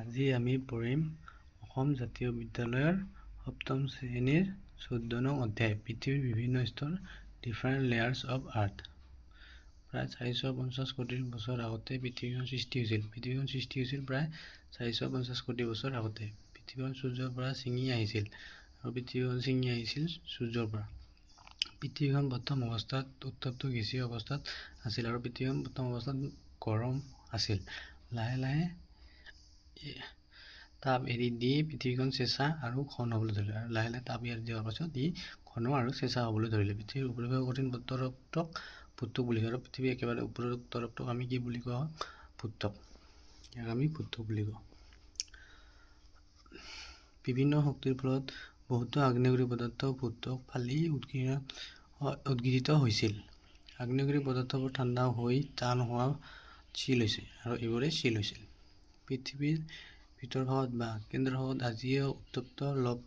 আজি আমি পঢ়িম অসম জাতীয় বিদ্যালয়ৰ সপ্তম শ্ৰেণীৰ চৈধ্য নং অধ্যায় পৃথিৱীৰ বিভিন্ন স্তৰ ডিফাৰেণ্ট লেয়াৰ্ছ অৱ আৰ্থ প্ৰায় চাৰিশ পঞ্চাছ কোটি বছৰ আগতে পৃথিৱীখন সৃষ্টি হৈছিল। পৃথিৱীখন সৃষ্টি হৈছিল প্ৰায় চাৰিশ পঞ্চাছ কোটি বছৰ আগতে। পৃথিৱীখন সূৰ্যৰ পৰা ছিঙি আহিছিল আৰু পৃথিৱীখন ছিঙি আহিছিল সূৰ্যৰ পৰা। পৃথিৱীখন প্ৰথম অৱস্থাত উত্তপ্ত গেছীয় অৱস্থাত আছিল আৰু পৃথিৱীখন প্ৰথম অৱস্থাত গৰম আছিল। লাহে লাহে তাপ এৰি দি পৃথিৱীখন চেঁচা আৰু ঘন হ'বলৈ ধৰিলে। আৰু লাহে লাহে তাপ এৰি দিয়াৰ পাছত ই ঘন আৰু চেঁচা হ'বলৈ ধৰিলে। পৃথিৱীৰ উপৰিভাগৰ কঠিন তৰপটোক ভূত্বক বুলি কয়। আৰু পৃথিৱীৰ একেবাৰে ওপৰৰ তৰপটোক আমি কি বুলি কওঁ? ভূত্বক ইয়াক আমি ভূত্বক বুলি কওঁ। বিভিন্ন শক্তিৰ ফলত বহুতো আগ্নেয়গিৰি পদাৰ্থ ভূত্বক ফালি উৎকীৰ্ণ উদ্গিৰিত হৈছিল। আগ্নেয়গিৰি পদাৰ্থবোৰ ঠাণ্ডা হৈ টান হোৱা চিল হৈছে আৰু এইবোৰে চিল হৈছিল পৃথিৱীৰ ভিতৰভাগত বা কেন্দ্ৰভাগত আজিও উত্তপ্ত লভ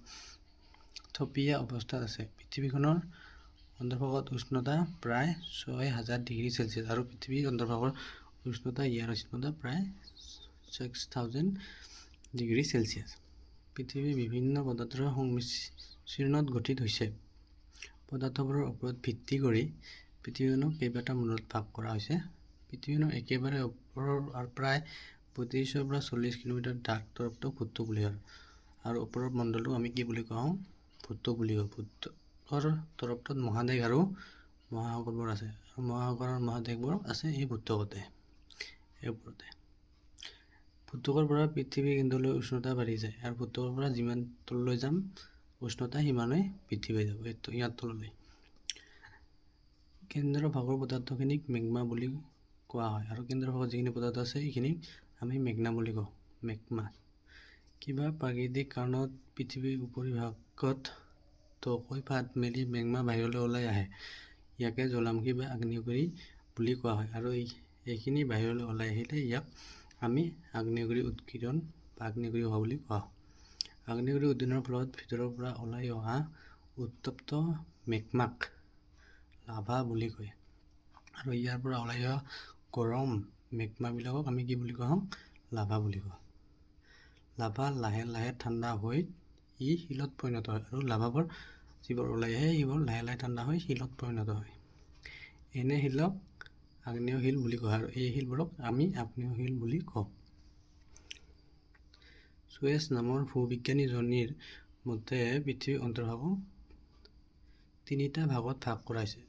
থপিয়া অৱস্থাত আছে। পৃথিৱীখনৰ অন্তৰ্ভাগত উষ্ণতা প্ৰায় ছয় হাজাৰ ডিগ্ৰী চেলচিয়াছ আৰু পৃথিৱীৰ অন্তৰ্ভাগৰ উষ্ণতা ইয়াৰ উষ্ণতা প্ৰায় ছিক্স থাউজেণ্ড ডিগ্ৰী চেলচিয়াছ পৃথিৱী বিভিন্ন পদাৰ্থৰ সংমিশ্ৰণত গঠিত হৈছে। পদাৰ্থবোৰৰ ওপৰত ভিত্তি কৰি পৃথিৱীখনক কেইবাটা মূলত ভাগ কৰা হৈছে। পৃথিৱীখনৰ একেবাৰে ওপৰৰ প্ৰায় পঁয়ত্ৰিছৰ পৰা চল্লিছ কিলোমিটাৰ ডাঠ তৰপটোক ভূত্বক বুলি কয় আৰু ওপৰৰ মণ্ডলটোক আমি কি বুলি কওঁ? ভূত্বক বুলি কওঁ ভূত্বকৰ তৰপটোত মহাদেশ আৰু মহাসাগৰবোৰ আছে। আৰু মহাসাগৰ আৰু মহাদেশবোৰ আছে এই ভূত্বকতে এই ওপৰতে। ভূত্বকৰ পৰা পৃথিৱীৰ কেন্দ্ৰলৈ উষ্ণতা বাঢ়ি যায় আৰু ভূত্বকৰ পৰা যিমান তললৈ যাম উষ্ণতা সিমানেই বৃদ্ধি পাই যাব ইয়াৰ তললৈ। কেন্দ্ৰৰ ভাগৰ পদাৰ্থখিনিক মেগমা বুলি কোৱা হয়। আৰু কেন্দ্ৰৰ ভাগত যিখিনি পদাৰ্থ আছে সেইখিনিক আমি মেগনা বুলি কওঁ মেগমা কিবা প্ৰাকৃতিক কাৰণত পৃথিৱীৰ উপৰিভাগত ঢকৈ ফাট মেলি মেগমা বাহিৰলৈ ওলাই আহে। ইয়াকে জ্বালামুখী বা আগ্নেয়গিৰি বুলি কোৱা হয় আৰু এইখিনি বাহিৰলৈ ওলাই আহিলে ইয়াক আমি আগ্নেয়গিৰি উৎকীৰ্ণ বা আগ্নেয়গিৰি হোৱা বুলি কোৱা আগ্নেয়গিৰি উদ্দীপনাৰ ফলত ভিতৰৰ পৰা ওলাই অহা উত্তপ্ত মেগমাক লাভা বুলি কয়। আৰু ইয়াৰ পৰা ওলাই অহা গৰম মেগমাবিলাকক আমি কি বুলি কওঁ লাভা বুলি কওঁ। লাভা লাহে লাহে ঠাণ্ডা হৈ ই শিলত পৰিণত হয় আৰু লাভাবোৰ যিবোৰ ওলাই আহে সেইবোৰ লাহে লাহে ঠাণ্ডা হৈ শিলত পৰিণত হয়। এনে শিলক আগ্নেয় শিল বুলি কয় আৰু এই শিলবোৰক আমি আগ্নেয় শিল বুলি কওঁ। চুয়েছ নামৰ ভূবিজ্ঞানীজনীৰ মতে পৃথিৱীৰ অন্তৰ্ভাগক তিনিটা ভাগত ভাগ কৰাইছে।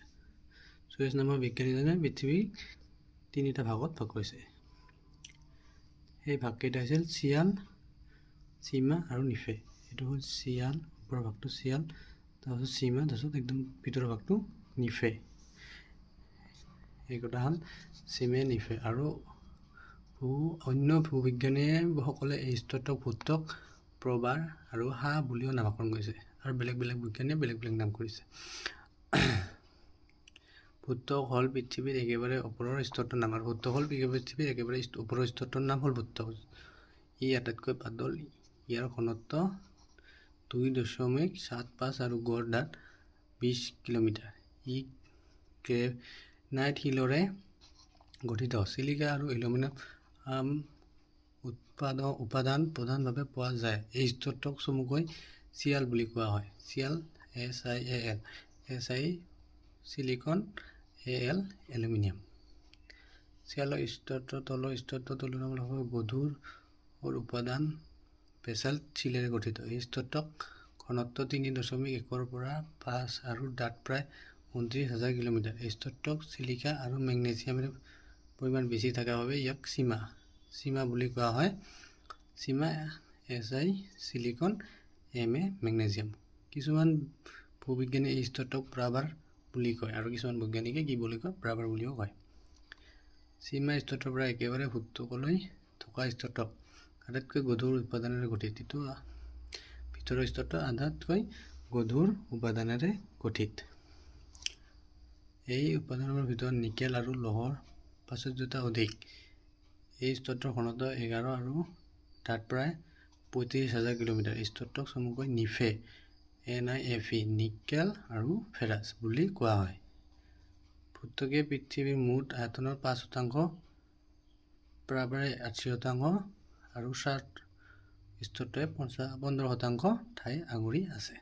চুয়েছ নামৰ বিজ্ঞানীজনে পৃথিৱীক তিনিটা ভাগত ভাগ কৰিছে সেই ভাগকেইটা হৈছিল চিয়াল চিমা আৰু নিফে। এইটো হ'ল চিয়াল ওপৰৰ ভাগটো চিয়াল তাৰপিছত চিমা তাৰপিছত একদম ভিতৰৰ ভাগটো নিফে। এইকেইটা হ'ল চিমে নিফে আৰু ভূ অন্য ভূবিজ্ঞানীসকলে এই স্তৰটোক ভূত্বক প্ৰবাৰ আৰু হা বুলিও নামাকৰণ কৰিছে আৰু বেলেগ বেলেগ বিজ্ঞানীয়ে বেলেগ বেলেগ নাম কৰিছে। ভূত্বক হ'ল পৃথিৱীৰ একেবাৰে ওপৰৰ স্তৰটোৰ নাম আৰু ভূত্বক হ'ল পৃথিৱীৰ একেবাৰে ওপৰৰ স্তৰটোৰ নাম হ'ল ভূত্বক ই আটাইতকৈ পাতল ইয়াৰ ঘনত্ব দুই দশমিক সাত পাঁচ আৰু গড় ডাঠ বিছ কিলোমিটাৰ। ই গ্ৰেনাইট শিলৰে গঠিত। চিলিকা আৰু এলুমিনিয়াম উৎপাদন উপাদান প্ৰধানভাৱে পোৱা যায়। এই স্তৰটোক চমুকৈ চিয়াল বুলি কোৱা হয়। Sial S I A L S I silicon L aluminium. চিয়ালৰ স্তৰটোৰ তলৰ স্তৰটো তুলনামূলকভাৱে গধুৰ উপাদান বেচাল্ট শিলেৰে গঠিত। এই স্তৰটোক ঘনত্ব তিনি দশমিক একৰ পৰা পাঁচ আৰু ডাঠ প্ৰায় ঊনত্ৰিছ হাজাৰ কিলোমিটাৰ। এই স্তৰটোক চিলিকা আৰু মেগনেছিয়ামৰ পৰিমাণ বেছি থকাৰ বাবে ইয়াক চিমা চিমা বুলি কোৱা হয়। Sima S I silicon M A magnesium. কিছুমান ভূবিজ্ঞানী এই স্তৰটোক প্ৰাবাৰ বুলি কয় আৰু কিছুমান বৈজ্ঞানিকে কি বুলি কয় প্ৰাবাৰ বুলিও কয়। চিমা স্তৰটোৰ পৰা একেবাৰে ভূত্বকলৈ থকা স্তৰটোক আটাইতকৈ গধুৰ উপাদানেৰে গঠিত। এইটো ভিতৰৰ স্তৰটো আটাইতকৈ গধুৰ উপাদানেৰে গঠিত। এই উপাদানবোৰৰ ভিতৰত নিকেল আৰু লহৰ প্ৰাচুৰ্যতা অধিক। এই স্তৰটোৰ ঘনত্ব এঘাৰ আৰু ডাঠ প্ৰায় পঁয়ত্ৰিছ হাজাৰ কিলোমিটাৰ। স্তৰটোক চমুকৈ nife N I F E nickel আৰু ফেৰাছ বুলি কোৱা হয়। ভূত্বকে পৃথিৱীৰ মুঠ আয়তনৰ পাঁচ শতাংশ প্ৰায় আশী শতাংশ আৰু চাৰ্ট স্তৰটোৱে পঞ্চা পোন্ধৰ শতাংশ ঠাই আগুৰি আছে।